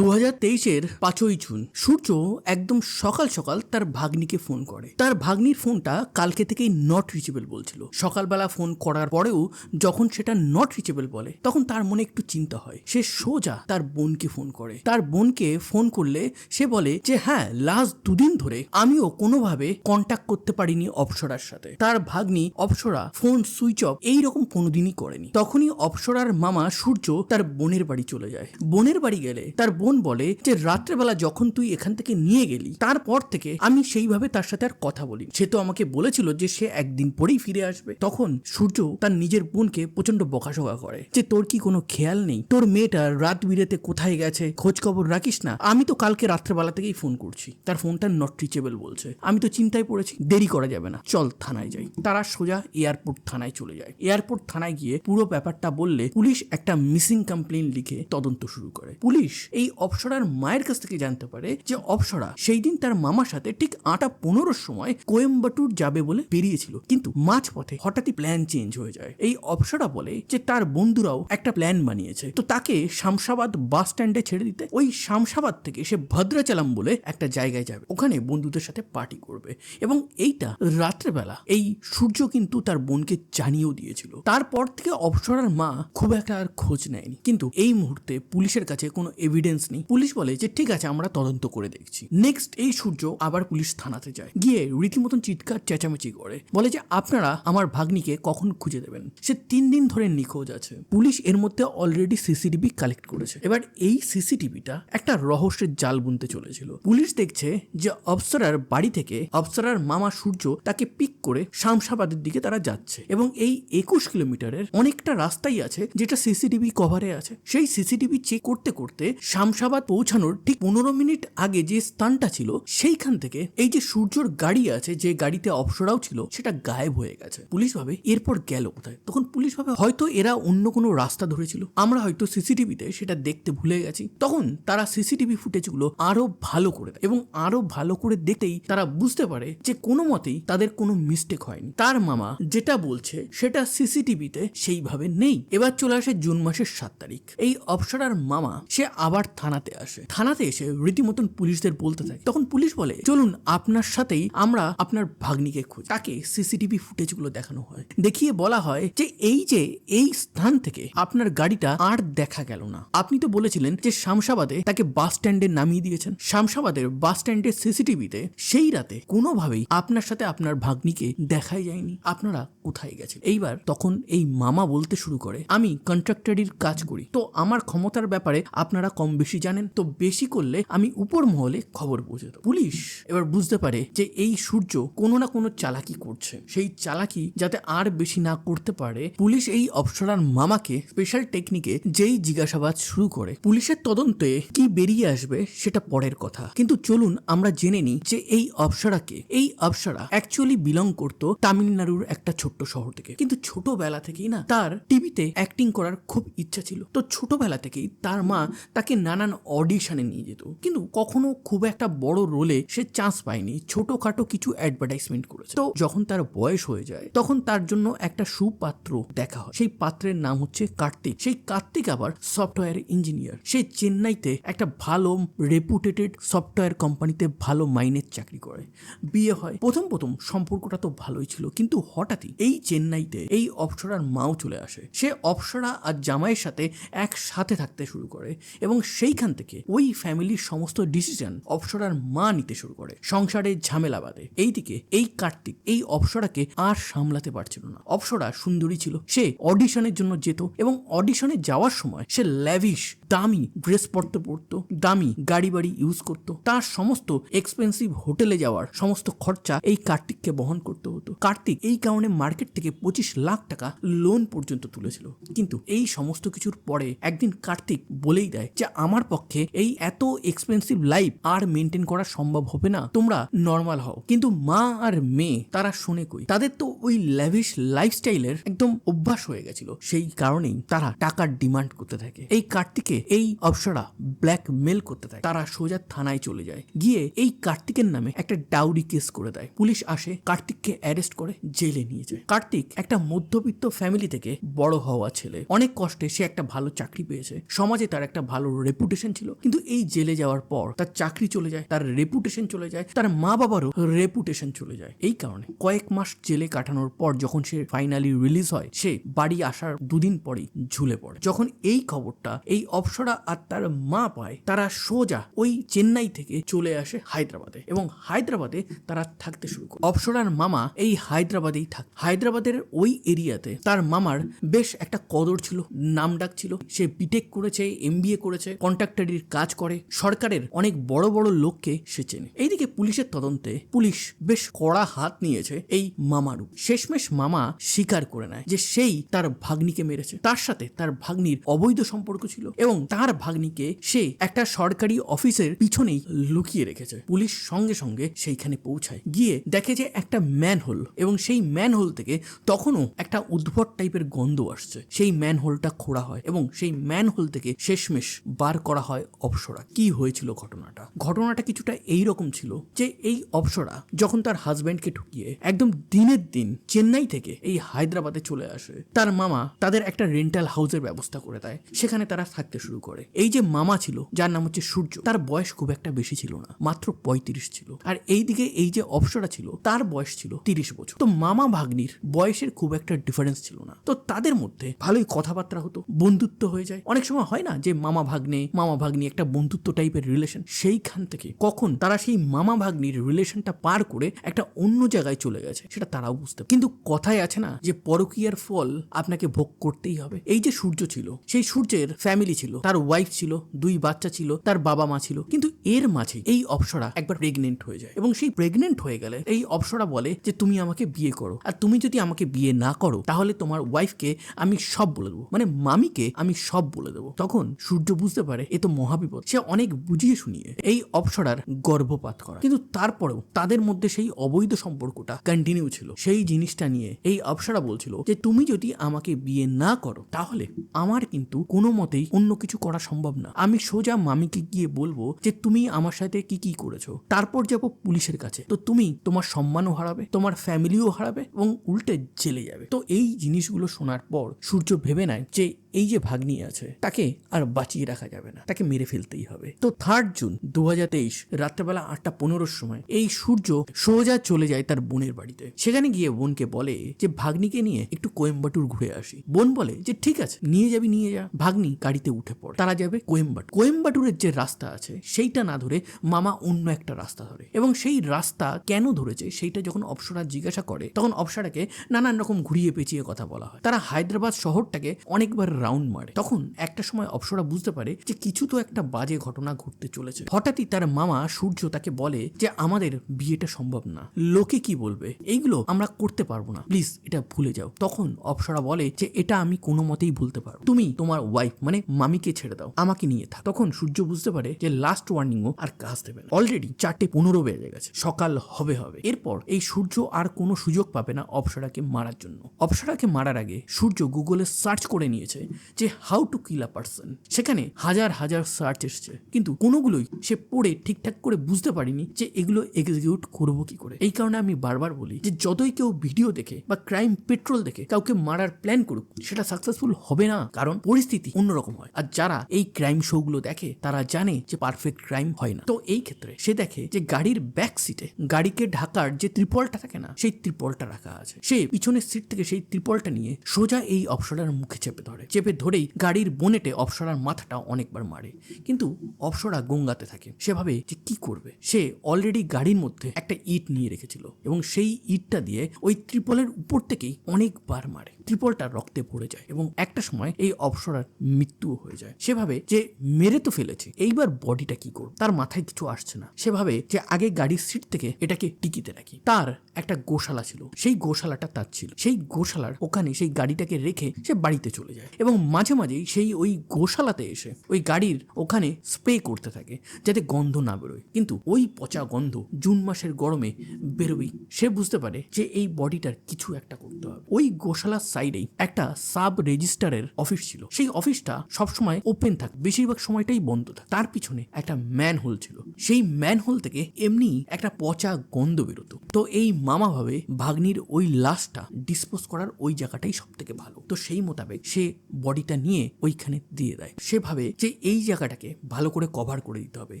দু হাজার তেইশের পাঁচই জুন সূর্য একদম সকাল সকাল তার ভাগ্নিকে ফোন করে। তার ভাগ্নির ফোনটা কালকে থেকেই নট রিচেবল বলছিল। সকালবেলা ফোন করার পরেও যখন সেটা নট রিচেবল বলে, তখন তার মনে একটু চিন্তা হয়। সে সোজা তার বোনকে ফোন করে। তার বোনকে ফোন করলে সে বলে যে হ্যাঁ লাস্ট দুদিন ধরে আমিও কোনোভাবে কন্ট্যাক্ট করতে পারিনি অপসরার সাথে। তার ভাগ্নি অপসরা ফোন সুইচ অফ এইরকম কোনোদিনই করেনি। তখনই অপসরার মামা সূর্য তার বোনের বাড়ি চলে যায়। বোনের বাড়ি গেলে তার বোন বলে যে রাত্রেবেলা যখন তুই এখান থেকে নিয়ে গেলি, তারপর থেকে আমি সেইভাবে তার সাথে আর কথা বলি সে তো আমাকে বলেছিল যে সে একদিন পরেই ফিরে আসবে। তখন সূর্য তার নিজের বোনকে প্রচণ্ড বকাশোকা করে যে, তোর কি কোনো খেয়াল নেই? তোর মেয়েটা রাত বিরেতে কোথায় গেছে? খোঁজ খবর রাখিস না? আমি তো কালকে রাত্রেবেলা থেকেই ফোন করছি। তার ফোনটা নট রিচেবল বলছে। আমি তো চিন্তায় পড়েছি, দেরি করা যাবে না, চল থানায় যাই। তারা সোজা এয়ারপোর্ট থানায় চলে যায়। এয়ারপোর্ট থানায় গিয়ে পুরো ব্যাপারটা বললে পুলিশ একটা মিসিং কমপ্লেন লিখে তদন্ত শুরু করে। পুলিশ এই অপসরার মায়ের কাছ থেকে জানতে পারে যে অপসরা সেই দিন তার মামার সাথে ঠিক আটা পনেরোর সময় কোয়েম্বাটুর যাবে বলে বেরিয়েছিল। কিন্তু মাঝপথে হঠাৎই প্ল্যান চেঞ্জ হয়ে যায়। এই অপসরা বলে যে তার বন্ধুরাও একটা প্ল্যান বানিয়েছে। তো তাকে শামসাবাদ বাস স্ট্যান্ডে ছেড়ে দিতে ওই শামসাবাদ থেকে সে ভদ্রাচালাম বলে একটা জায়গায় যাবে। ওখানে বন্ধুদের সাথে পার্টি করবে। এবং এইটা রাত্রেবেলা এই সূর্য কিন্তু তার বোনকে জানিয়েও দিয়েছিল। তারপর থেকে অপসরার মা খুব একটা আর খোঁজ নেয়নি। কিন্তু এই মুহূর্তে পুলিশের কাছে কোনো এভিডেন্স নেই। পুলিশ বলে যে, ঠিক আছে, আমরা তদন্ত করে দেখছি। নেক্সট এই সূর্য আবার পুলিশ থানাতে যায়। গিয়ে রীতিমতন চিৎকার, চেঁচামেচি করে। বলে যে, আপনারা আমার ভাগ্নিকে কখন খুঁজে দেবেন? সে তিন দিন ধরে নিখোঁজ আছে। পুলিশ এর মধ্যে অলরেডি সিসিটিভি কালেক্ট করেছে। এবার এই সিসিটিভিটা একটা রহস্যের জাল বুনতে চলেছিল। পুলিশ দেখছে যে, অপসরার বাড়ি থেকে অপসরার মামা সূর্য তাকে পিক করে শামসাবাদের দিকে তারা যাচ্ছে এবং এই একুশ কিলোমিটারের অনেকটা রাস্তাই আছে যেটা সিসিটিভি কভারে আছে। সেই সিসিটিভি চেক করতে করতে শামসাবাদ পৌঁছানোর ঠিক পনেরো মিনিট আগে যে স্থানটা ছিল, সেইখান থেকে এই যে সূর্যর গাড়ি আছে, যে গাড়িতে অপসরাও ছিল, সেটা গায়েব হয়ে গেছে। পুলিশ ভাবে এরপর গেল কোথায়? তখন পুলিশ ভাবে হয়তো এরা অন্য কোনো রাস্তা ধরেছিল। আমরা হয়তো সিসিটিভিতে সেটা দেখতে ভুলে গেছি। তখন তারা সিসিটিভি ফুটেজগুলো আরও ভালো করে দেয় এবং আরও ভালো করে দেখতেই তারা বুঝতে পারে যে কোনো মতেই তাদের কোনো মিস্টেক হয়নি। তার মামা যেটা বলছে, সেটা সিসিটিভিতে সেইভাবে নেই। এবার চলে আসে জুন মাসের সাত তারিখ। এই অপসরার মামা, সে আবার থানাতে আসে। থানাতে এসে রীতিমতন পুলিশদের বলতে থাকে তখন পুলিশ বলে, চলুন আপনার সাথেই আমরা আপনার ভাগ্নিকে খুঁজি। তাকে সিসিটিভি ফুটেজগুলো দেখানো হয়। দেখিয়ে বলা হয় যে, এই যে, এই স্থান থেকে আপনার গাড়িটা আর দেখা গেল না। আপনি তো বলেছিলেন যে শামসাবাদে তাকে বাস স্ট্যান্ডে নামিয়ে দিয়েছেন। শামসাবাদের বাস স্ট্যান্ডের সিসিটিভিতে সেই রাতে কোনোভাবেই আপনার সাথে আপনার ভাগ্নিকে দেখাই যায়নি। আপনারা কোথায় গেছেন? এইবার তখন এই মামা বলতে শুরু করে, আমি কন্ট্রাক্টরির কাজ করি। তো আমার ক্ষমতার ব্যাপারে আপনারা কম বেশি জানেন তো, বেশি করলে আমি উপর মহলে খবর পৌঁছে দেবো। পুলিশ এবার বুঝতে পারে যে এই সূর্য কোনো না কোনো চালাকি করছে। সেই চালাকি যাতে আর বেশি না করতে পারে, পুলিশ এই অপসরার মামাকে স্পেশাল টেকনিকে যেই জিজ্ঞাসাবাদ শুরু করে। পুলিশের তদন্তে কি বেরিয়ে আসবে সেটা পরের কথা। কিন্তু চলুন আমরা জেনে নিই যে এই অপসরাকে, এই অপসরা অ্যাকচুয়ালি বিলং করতো তামিলনাড়ুর একটা ছোট্ট শহর থেকে। কিন্তু ছোটবেলা থেকেই না, তার টিভিতে অ্যাক্টিং করার খুব ইচ্ছা ছিল। তো ছোটবেলা থেকেই তার মা তাকে নানান অডিশনে নিয়ে যেত। কিন্তু কখনো খুব একটা বড় রোলে সে চান্স পায়নি। ছোটখাটো কিছু অ্যাডভার্টাইজমেন্ট করেছে। তো যখন তার বয়স হয়ে যায়, তখন তার জন্য একটা সুপাত্র দেখা হয়। সেই পাত্রের নাম হচ্ছে কার্তিক। সেই কার্তিক আবার সফটওয়্যার ইঞ্জিনিয়ার সে চেন্নাইতে একটা ভালো রেপুটেটেড সফটওয়্যার কোম্পানিতে ভালো মাইনের চাকরি করে। বিয়ে হয়। প্রথম প্রথম সম্পর্কটা তো ভালোই ছিল। কিন্তু হঠাৎই এই চেন্নাইতে এই অপসরার মাও চলে আসে। সে অপসরা আর জামাইয়ের সাথে একসাথে থাকতে শুরু করে এবং সেইখান থেকে ওই ফ্যামিলির সমস্ত ডিসিশন অপসরার মা নিতে শুরু করে। সংসারে ঝামেলা বাঁধে এইদিকে এই কার্তিক এই অপসরাকে আর সামলাতে পারছিল না। অপসরা সুন্দরী ছিল। সে অডিশনের জন্য যেত এবং অডিশনে যাওয়ার সময় সে ল্যাভিশ দামি ড্রেস পরতে পড়তো দামি গাড়ি বাড়ি ইউজ করতো। তার সমস্ত এক্সপেন্সিভ হোটেলে যাওয়ার সমস্ত খরচা এই কার্তিককে বহন করতে হতো। কার্তিক এই কারণে মার্কেট থেকে পঁচিশ লাখ টাকা লোন পর্যন্ত তুলেছিল। কিন্তু এই সমস্ত কিছুর পরে একদিন কার্তিক বলেই দেয় যে, আমার পক্ষে এই এত এক্সপেন্সিভ লাইফ আর মেনটেন করা সম্ভব হবে না। তোমরা নর্মাল হও। কিন্তু মা আর মেয়ে, তারা শুনে কই? তাদের তো ওই ল্যাভিশ লাইফস্টাইলের একদম অভ্যাস হয়ে গেছিল। সেই কারণেই তারা টাকার ডিমান্ড করতে থাকে। এই কার্তিকে এই অপসরা ব্ল্যাক মেল করতে থাকে। তারা সোজা থানায় চলে যায়। গিয়ে এই কার্তিকের নামে একটা ডাউরি কেস করে দেয়। পুলিশ আসে, কার্তিককে অ্যারেস্ট করে জেলে নিয়ে যায়। কার্তিক একটা মধ্যবিত্ত ফ্যামিলি থেকে বড় হওয়া ছেলে। অনেক কষ্টে সে একটা ভালো চাকরি পেয়েছে। সমাজে তার একটা ভালো রেপুটেশন রেপুটেশন ছিল। কিন্তু এই জেলে যাওয়ার পর তার চাকরি চলে যায়, তার রেপুটেশন চলে যায়, তার মা বাবারও রেপুটেশন চলে যায়। এই কারণে কয়েক মাস জেলে কাটানোর পর যখন সে ফাইনালি রিলিজ হয়, সে বাড়ি আসার দুদিন পরেই ঝুলে পড়ে। যখন এই খবরটা, এই অপসরা আর তার মা পায়, তারা সোজা ওই চেন্নাই থেকে চলে আসে হায়দ্রাবাদে এবং হায়দ্রাবাদে তারা থাকতে শুরু করে। অপসরার মামা এই হায়দ্রাবাদেই থাক। হায়দ্রাবাদের ওই এরিয়াতে তার মামার বেশ একটা কদর ছিল, নাম ডাক ছিল। সে বিটেক করেছে এমবিএ করেছে কন্ট্রাক্টরির কাজ করে, সরকারের অনেক বড় বড় লোককে সে চেনে। এইদিকে পুলিশের তদন্তে পুলিশ বেশ কড়া হাত নিয়েছে এই মামারু। শেষমেশ মামা স্বীকার করে নেয় যে সেই তার ভাগ্নিকে মেরেছে। তার সাথে তার ভাগ্নির অবৈধ সম্পর্ক ছিল এবং তার ভাগ্নিকে সে একটা সরকারি অফিসের পিছনেই লুকিয়ে রেখেছে। পুলিশ সঙ্গে সঙ্গে সেইখানে পৌঁছায়। গিয়ে দেখে যে একটা ম্যান হোল এবং সেই ম্যান হোল থেকে তখনও একটা উদ্ভট টাইপের গন্ধ আসছে। সেই ম্যান হোলটা খোঁড়া হয় এবং সেই ম্যান হোল থেকে শেষমেশ বার করা হয় অপসরা। কি হয়েছিল ঘটনাটা? ঘটনাটা কিছুটা এই রকম ছিল যে এই অপসরা যখন তার হাজব্যান্ডকে ঠুকিয়ে একদম দিনের দিন চেন্নাই থেকে এই হায়দ্রাবাদে চলে আসে, তার মামা তাদের একটা রেন্টাল হাউসের ব্যবস্থা করে দেয়। সেখানে তারা থাকতে শুরু করে। এই যে মামা ছিল, যার নাম হচ্ছে সূর্য, তার বয়স খুব একটা বেশি ছিল না, মাত্র পঁয়ত্রিশ ছিল। আর এইদিকে এই যে অপসরা ছিল, তার বয়স ছিল তিরিশ বছর। তো মামা ভাগ্নির বয়সের খুব একটা ডিফারেন্স ছিল না। তো তাদের মধ্যে ভালোই কথাবার্তা হতো, বন্ধুত্ব হয়ে যায়। অনেক সময় হয় না যে মামা ভাগ্নে মামা ভাগ্নি একটা বন্ধুত্ব টাইপের রিলেশন সেইখান থেকে কখন তারা সেই মামা ভাগ্নির রিলেশনটা পার করে একটা অন্য জায়গায় চলে গেছে, সেটা তারাও বুঝতে কিন্তু কথায় আছে না যে পরকীয়ার ফল আপনাকে ভোগ করতেই হবে। এই যে সূর্য ছিল, সেই সূর্যের ফ্যামিলি ছিল, তার ওয়াইফ ছিল, দুই বাচ্চা ছিল, তার বাবা মা ছিল, কিন্তু এর মাঝে এই অপসরা একবার প্রেগনেন্ট হয়ে যায়। এবং সেই প্রেগনেন্ট হয়ে গেলে এই অপসরা বলে যে, তুমি আমাকে বিয়ে করো। আর তুমি যদি আমাকে বিয়ে না করো, তাহলে তোমার ওয়াইফকে আমি সব বলে দেবো। মানে মামিকে আমি সব বলে দেবো। তখন সূর্য বুঝতে পারে এ তো মহাবিপদ। সে অনেক বুঝিয়ে শুনিয়ে এই অপসরার গর্ভপাত করা। কিন্তু তারপরেও তাদের মধ্যে সেই অবৈধ সম্পর্কটা কন্টিনিউ ছিল। সেই জিনিসটা নিয়ে এই অপসরা বলছিল যে, তুমি যদি আমাকে বিয়ে না করো, তাহলে আমার কিন্তু কোনো মতেই অন্য কিছু করা সম্ভব না। আমি সোজা মামিকে গিয়ে বলব যে, তুমি আমার সাথে কি কি করেছ? তারপর যাব পুলিশের কাছে। তো তুমি তোমার সম্মানও হারাবে, তোমার ফ্যামিলিও হারাবে এবং উল্টে জেলে যাবে। তো এই জিনিসগুলো শোনার পর সূর্য ভেবে নেয় যে এই যে ভাগ্নি আছে, তাকে আর বাঁচিয়ে রাখা যাবে না। তাকে মেরে ফেলতেই হবে। তো থার্ড জুন দু হাজার তেইশ, রাত্রেবেলা আটটা পনেরোর সময় এই সূর্য সোজা চলে যায় তার বোনের বাড়িতে। সেখানে গিয়ে বোনকে বলে যে, ভাগ্নিকে নিয়ে একটু কোয়েম্বাটুর ঘুরে আসি। বোন বলে যে, ঠিক আছে, নিয়ে যাবি, নিয়ে যা। ভাগ্নি গাড়িতে উঠে পড়ে। তারা যাবে কোয়েম্বাটুর কোয়েম্বাটুরের যে রাস্তা আছে, সেইটা না ধরে মামা অন্য একটা রাস্তা ধরে। এবং সেই রাস্তা কেন ধরেছে, সেইটা যখন অপসরা জিজ্ঞাসা করে, তখন অপসরাকে নানান রকম ঘুরিয়ে পেঁচিয়ে কথা বলা হয়। তারা হায়দ্রাবাদ শহরটাকে অনেকবার রাউন্ড মারে। তখন একটা সময় অপসরা বুঝতে পারে যে কিছু তো একটা বাজে ঘটনা ঘটতে চলেছে। হঠাৎই তার মামা সূর্য তাকে বলে যে, আমাদের বিয়েটা সম্ভব না। লোকে কি বলবে? এইগুলো আমরা করতে পারব না। প্লিজ, এটা ভুলে যাও। তখন অপসরা বলে যে, এটা আমি কোনো মতেই ভুলতে পারব তুমি তোমার ওয়াইফ মানে মামিকে ছেড়ে দাও। আমাকে নিয়ে থাক। তখন সূর্য বুঝতে পারে যে লাস্ট ওয়ার্নিংও আর কাজ দেবে না। অলরেডি চারটে পনেরো বেজে গেছে। সকাল হবে হবে। এরপর এই সূর্য আর কোনো সুযোগ পাবে না অপসরাকে মারার জন্য। অপসরাকে মারার আগে সূর্য গুগলে সার্চ করে নিয়েছে যে how to kill a person সেখানে হাজার হাজার সার্চ এসছে। কিন্তু কোনোগুলোই সে পড়ে ঠিকঠাক করে বুঝতে পারিনি যে এগুলো এক্সিকিউট করব কি করে। এই কারণে আমি বারবার বলি যে যতই কেউ ভিডিও দেখে বা ক্রাইম পেট্রোল দেখে কাউকে মারার প্ল্যান করুক, সেটা সাকসেসফুল হবে না। কারণ পরিস্থিতি অন্যরকম হয়। আর যারা এই ক্রাইম শোগুলো দেখে, তারা জানে যে পারফেক্ট ক্রাইম হয় না। তো এই ক্ষেত্রে সে দেখে যে গাড়ির ব্যাক সিটে গাড়িকে ঢাকার যে ত্রিপলটা থাকে না, সেই ত্রিপলটা রাখা আছে। সে পিছনের সিট থেকে সেই ত্রিপলটা নিয়ে সোজা এই অপসরার মুখে চেপে ধরে। চেপে ধরেই গাড়ির বোনেটে অপসরার মাথাটা অনেকবার মারে। কিন্তু অপসরা গঙ্গাতে থাকে। সেভাবে যে কি করবে? সে অলরেডি গাড়ির মধ্যে একটা ইট নিয়ে রেখেছিল এবং সেই ইটটা দিয়ে ওই ত্রিপলের উপর থেকেই অনেকবার মারে। ত্রিপলটা রক্তে পড়ে যায় এবং একটা সময় এই অপসরার মৃত্যুও হয়ে যায়। সেভাবে যে মেরে তো ফেলেছে, এইবার বডিটা কি করব? তার মাথায় কিছু আসছে না। সেভাবে যে আগে গাড়ির সিট থেকে এটাকে টিকিতে রাখি। তার একটা গোশালা ছিল, সেই গোশালাটা তার ছিল। সেই গোশালার ওখানে সেই গাড়িটাকে রেখে সে বাড়িতে চলে যায় এবং মাঝে মাঝেই সেই ওই গোশালাতে এসে ওই গাড়ির ওখানে স্প্রে করতে থাকে যাতে গন্ধ না বেরোয়। কিন্তু ওই পচা গন্ধ জুন মাসের গরমে বেরোবেই। সে বুঝতে পারে যে এই বডিটার কিছু একটা করতে হবে। ওই গোশালার সাইডেই একটা সাব রেজিস্টারের অফিস ছিল। সেই অফিসটা সবসময় ওপেন থাকে, বেশিরভাগ সময়টাই বন্ধ থাকে। তার পিছনে একটা ম্যান হোল ছিল। সেই ম্যান হোল থেকে এমনি একটা পচা গন্ধ বেরোতো। তো এই মামা ভাবে ভাগ্নির ওই লাশটা ডিসপোজ করার ওই জায়গাটাই সব থেকে ভালো। তো সেই মোতাবেক সে বডিটা নিয়ে ওইখানে দিয়ে দেয়। সে ভাবে যে এই জায়গাটাকে ভালো করে কভার করে দিতে হবে।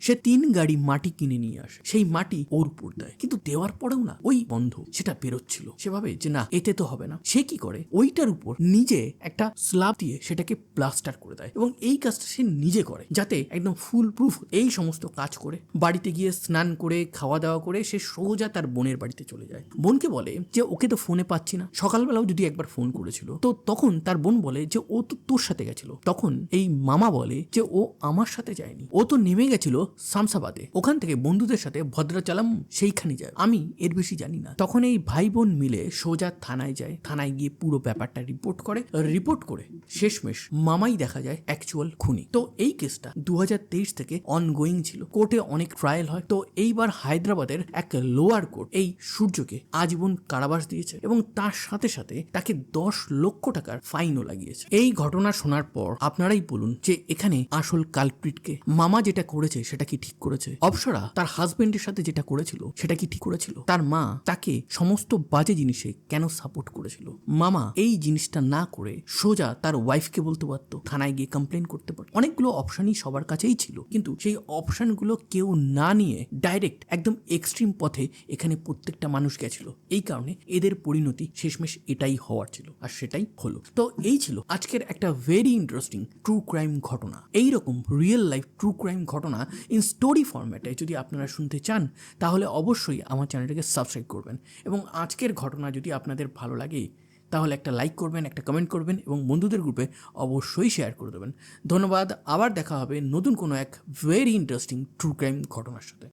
সে তিন গাড়ি মাটি কিনে নিয়ে আসে। সেই মাটি ওর উপর দেয়। কিন্তু দেওয়ার পরেও না, ওই বন্ধ সেটা বেরোচ্ছিল। সে ভাবে যে না, এতে তো হবে না। সে কি করে? ওইটার উপর নিজে একটা স্ল্যাব দিয়ে সেটাকে প্লাস্টার করে দেয় এবং এই কাজটা সে নিজে করে, যাতে একদম ফুল প্রুফ এই সমস্ত কাজ করে। বাড়িতে গিয়ে স্নান করে খাওয়া দাওয়া করে সে সোজা তার বোনের বাড়িতে চলে যায়। বোনকে বলে যে, ওকে তো ফোনে পাচ্ছি না। সকালবেলাও যদি একবার ফোন করেছিল, তো তখন তার বোন বলে যে, ও তো তোর সাথে গেছিল। তখন এই মামা বলে যে, ও আমার সাথে যায়নি। ও তো নেমে গেছিল সামসাবাদে ওখান থেকে বন্ধুদের সাথে ভদ্রাচালাম সেইখানে যায়। আমি এর বেশি জানি না। তখন এই ভাই বোন মিলে সোজা থানায় যায়। থানায় গিয়ে পুরো ব্যাপারটা রিপোর্ট করে রিপোর্ট করে শেষমেশ মামাই দেখা যায় অ্যাকচুয়াল খুনি। তো এই কেসটা দু হাজার তেইশ থেকে অনগোয়িং ছিল। কোর্টে অনেক ট্রায়াল হয়। তো এইবার হায়দ্রাবাদের এক লোয়ার কোর্ট এই সূর্যকে আজীবন কারাবাস দিয়েছে এবং তার সাথে সাথে তাকে দশ লক্ষ টাকার ফাইনও লাগিয়েছে। এই ঘটনা শোনার পর আপনারাই বলুন যে এখানে আসল কালপ্রিটকে মামা যেটা করেছে সেটা কি ঠিক করেছে? অপসরা তার হাজবেন্ডের সাথে যেটা করেছিল সেটা কি ঠিক করেছিল? তার মা তাকে সমস্ত বাজে জিনিসে কেন সাপোর্ট করেছিল? মামা এই জিনিসটা না করে সোজা তার ওয়াইফকে বলতে পারতো, থানায় গিয়ে কমপ্লেন করতে পারত। অনেকগুলো অপশনই সবার কাছেই ছিল, কিন্তু সেই অপশনগুলো কেউ না নিয়ে ডাইরেক্ট একদম এক্সট্রিম পথে এখানে প্রত্যেকটা মানুষ গেছিল। এই কারণে এদের পরিণতি শেষমেশ এটাই হওয়ার ছিল, আর সেটাই হলো। তো এই ছিল আজকের একটা ভেরি ইন্টারেস্টিং ট্রু ক্রাইম ঘটনা। এই রকম রিয়েল লাইফ ট্রু ক্রাইম ঘটনা ইন স্টোরি ফরম্যাটে যদি আপনারা শুনতে চান, তাহলে অবশ্যই আমার চ্যানেলটাকে সাবস্ক্রাইব করবেন। এবং আজকের ঘটনা যদি আপনাদের ভালো লাগে তাহলে একটা লাইক করবেন, একটা কমেন্ট করবেন এবং বন্ধুদের গ্রুপে অবশ্যই শেয়ার করে দেবেন। ধন্যবাদ, আবার দেখা হবে নতুন কোনো এক ভেরি ইন্টারেস্টিং ট্রু ক্রাইম ঘটনার সাথে।